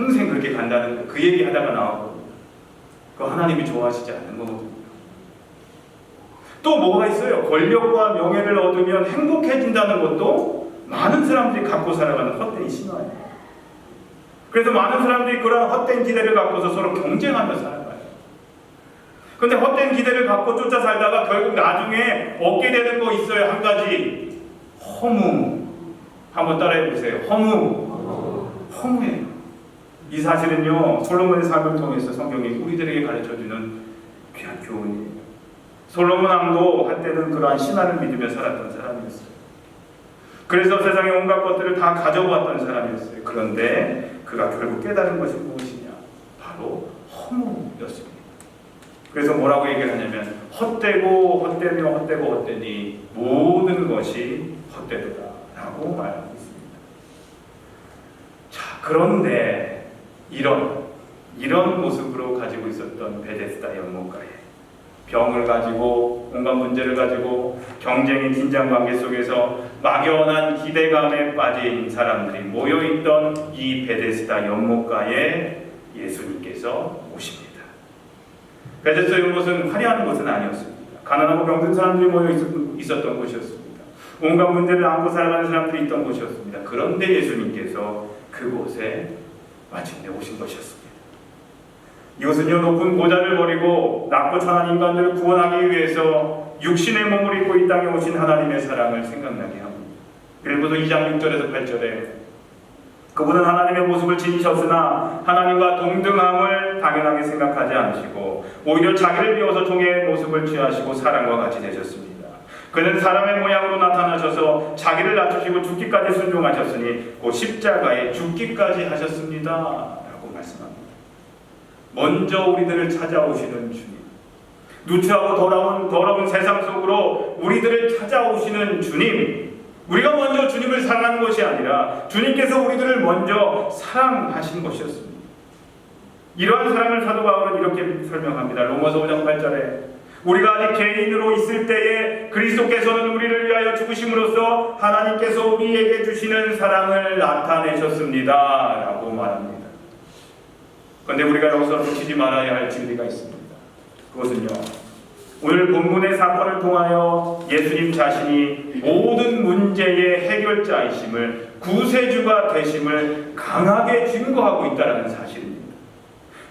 평생 그렇게 간다는 그 얘기 하다가 나오고 그 하나님이 좋아하시지 않는 거거든요. 또 뭐가 있어요? 권력과 명예를 얻으면 행복해진다는 것도 많은 사람들이 갖고 살아가는 헛된 신화예요. 그래서 많은 사람들이 그런 헛된 기대를 갖고서 서로 경쟁하며 살아가요. 근데 헛된 기대를 갖고 쫓아 살다가 결국 나중에 얻게 되는 거 있어요. 한 가지. 허무. 한번 따라해 보세요. 허무. 허무예요. 이 사실은요, 솔로몬의 삶을 통해서 성경이 우리들에게 가르쳐 주는 귀한 교훈이에요. 솔로몬 왕도 한때는 그러한 신화를 믿으며 살았던 사람이었어요. 그래서 세상의 온갖 것들을 다 가져왔던 사람이었어요. 그런데 그가 결국 깨달은 것이 무엇이냐? 바로 허무였습니다. 그래서 뭐라고 얘기를 하냐면 헛되고 헛되며 헛되고 헛되니 모든 것이 헛되더라라고 말하고 있습니다. 자, 그런데 이런 이런 모습으로 가지고 있었던 베데스다 연못가에 병을 가지고 온갖 문제를 가지고 경쟁의 긴장 관계 속에서 막연한 기대감에 빠진 사람들이 모여 있던 이 베데스다 연못가에 예수님께서 오십니다. 베데스다 연못은 화려한 곳은 아니었습니다. 가난하고 병든 사람들이 모여 있- 있었던 곳이었습니다. 온갖 문제를 안고 살아가는 사람들이 있던 곳이었습니다. 그런데 예수님께서 그곳에 마침내 오신 것이었습니다. 이것은요 높은 보좌를 버리고 낮고 천한 인간들을 구원하기 위해서 육신의 몸을 입고 이 땅에 오신 하나님의 사랑을 생각나게 합니다. 빌보도 2장 6절에서 8절에 그분은 하나님의 모습을 지니셨으나 하나님과 동등함을 당연하게 생각하지 않으시고 오히려 자기를 비워서 종의 모습을 취하시고 사람과 같이 되셨습니다. 그는 사람의 모양으로 나타나셔서 자기를 낮추시고 죽기까지 순종하셨으니 곧 십자가에 죽기까지 하셨습니다. 라고 말씀합니다. 먼저 우리들을 찾아오시는 주님. 누추하고 더러운, 더러운 세상 속으로 우리들을 찾아오시는 주님. 우리가 먼저 주님을 사랑하는 것이 아니라 주님께서 우리들을 먼저 사랑하신 것이었습니다. 이러한 사랑을 사도 바울은 이렇게 설명합니다. 로마서 5장 8절에 우리가 아직 개인으로 있을 때에 그리스도께서는 우리를 위하여 죽으심으로써 하나님께서 우리에게 주시는 사랑을 나타내셨습니다. 라고 말합니다. 그런데 우리가 여기서 놓치지 말아야 할 진리가 있습니다. 그것은요. 오늘 본문의 사건을 통하여 예수님 자신이 모든 문제의 해결자이심을 구세주가 되심을 강하게 증거하고 있다는 사실입니다.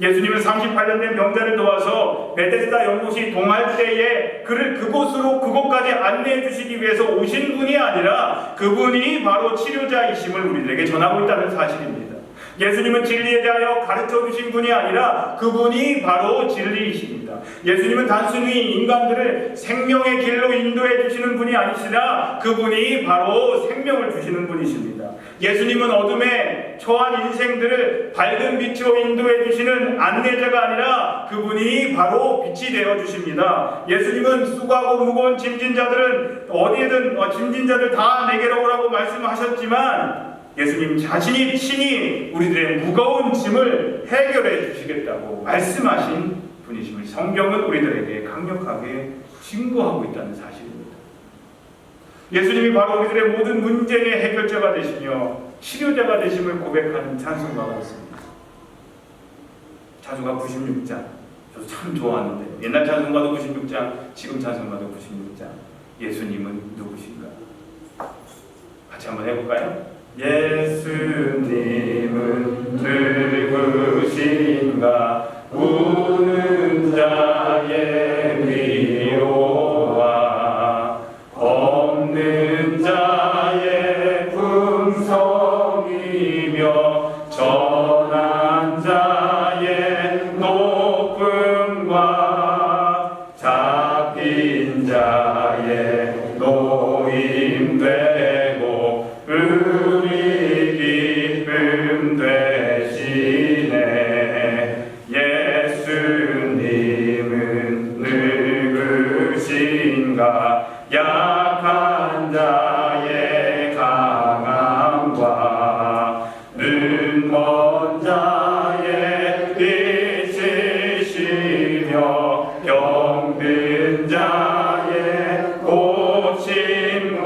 예수님은 38년 된 병자를 도와서 베데스다 연못이 동할 때에 그를 그곳으로 그곳까지 안내해 주시기 위해서 오신 분이 아니라 그분이 바로 치료자이심을 우리들에게 전하고 있다는 사실입니다. 예수님은 진리에 대하여 가르쳐 주신 분이 아니라 그분이 바로 진리이십니다. 예수님은 단순히 인간들을 생명의 길로 인도해 주시는 분이 아니시라 그분이 바로 생명을 주시는 분이십니다. 예수님은 어둠에 처한 인생들을 밝은 빛으로 인도해 주시는 안내자가 아니라 그분이 바로 빛이 되어 주십니다. 예수님은 수고하고 무거운 짐진 자들은 어디에든 어, 짐진 자들 다 내게로 오라고 말씀하셨지만 예수님 자신이 친히 우리들의 무거운 짐을 해결해 주시겠다고 말씀하신 분이심을 성경은 우리들에게 강력하게 증거하고 있다는 사실입니다. 예수님이 바로 우리들의 모든 문제의 해결자가 되시며 치료자가 되심을 고백하는 찬송가가 있습니다. 찬송가 96장. 저도 참 좋아하는데 옛날 찬송가도 96장, 지금 찬송가도 96장. 예수님은 누구신가? 같이 한번 해볼까요? 예수님은 누구신가 우는 자 자의 노임 되고 우리 기쁨 되시네 예수님은 누구신가? 약한 자의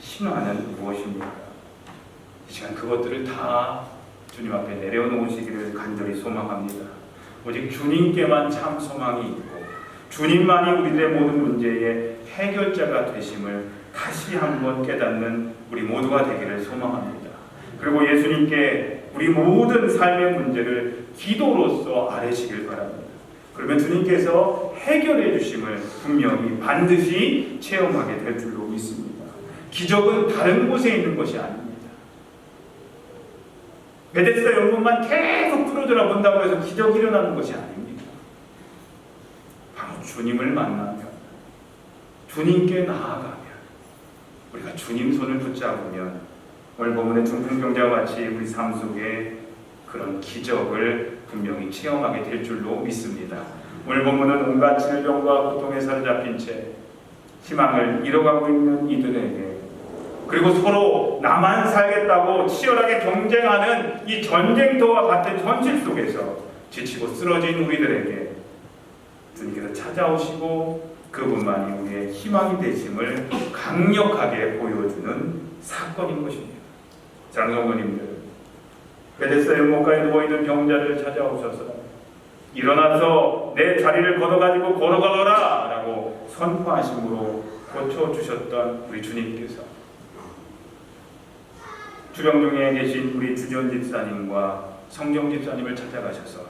신화는 무엇입니까? 이 시간 그것들을 다 주님 앞에 내려놓으시기를 간절히 소망합니다. 오직 주님께만 참 소망이 있고 주님만이 우리들의 모든 문제의 해결자가 되심을 다시 한번 깨닫는 우리 모두가 되기를 소망합니다. 그리고 예수님께 우리 모든 삶의 문제를 기도로서 아뢰시길 바랍니다. 그러면 주님께서 해결해 주심을 분명히 반드시 체험하게 될 줄로 믿습니다. 기적은 다른 곳에 있는 것이 아닙니다. 베데스다 연못만 계속 풀어들어 본다고 해서 기적이 일어나는 것이 아닙니다. 바로 주님을 만나면 주님께 나아가면 우리가 주님 손을 붙잡으면 오늘 본문의 중풍병자와 같이 우리 삶 속에 그런 기적을 분명히 체험하게 될 줄로 믿습니다. 오늘 본문은 온갖 질병과 고통에 사로잡힌 채 희망을 잃어가고 있는 이들에게 그리고 서로 나만 살겠다고 치열하게 경쟁하는 이 전쟁터와 같은 현실 속에서 지치고 쓰러진 우리들에게 주님께서 찾아오시고 그분만이 우리의 희망이 되심을 강력하게 보여주는 사건인 것입니다. 장성원님들 베데스다 연못가에 누워있는 병자를 찾아오셔서 일어나서 내 자리를 걷어가지고 걸어가거라 라고 선포하심으로 고쳐주셨던 우리 주님께서 주병 중에 계신 우리 주전 집사님과 성경 집사님을 찾아가셔서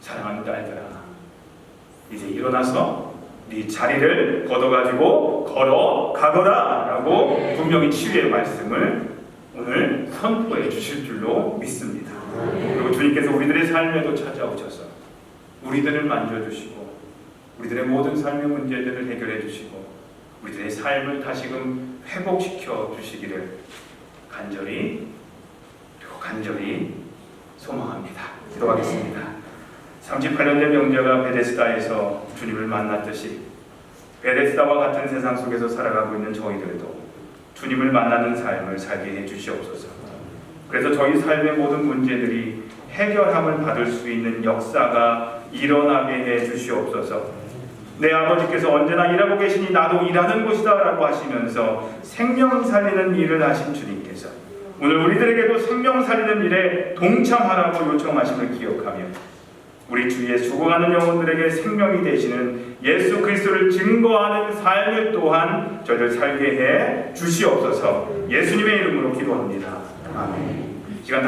사랑하는 딸들아 이제 일어나서 네 자리를 걷어가지고 걸어가거라 라고 분명히 치유의 말씀을 오늘 선포해 주실 줄로 믿습니다. 그리고 주님께서 우리들의 삶에도 찾아오셔서 우리들을 만져주시고 우리들의 모든 삶의 문제들을 해결해 주시고 우리들의 삶을 다시금 회복시켜 주시기를 간절히 그리고 간절히 소망합니다. 기도하겠습니다. 38년 된 병자가 베데스다에서 주님을 만났듯이 베데스다와 같은 세상 속에서 살아가고 있는 저희들도 주님을 만나는 삶을 살게 해 주시옵소서. 그래서 저희 삶의 모든 문제들이 해결함을 받을 수 있는 역사가 일어나게 해 주시옵소서. 내 아버지께서 언제나 일하고 계시니 나도 일하는 곳이다라고 하시면서 생명 살리는 일을 하신 주님께서 오늘 우리들에게도 생명 살리는 일에 동참하라고 요청하심을 기억하며 우리 주위에 죽어가는 영혼들에게 생명이 되시는 예수 그리스도를 증거하는 삶을 또한 저희를 살게 해 주시옵소서 예수님의 이름으로 기도합니다. 아멘. 시간 다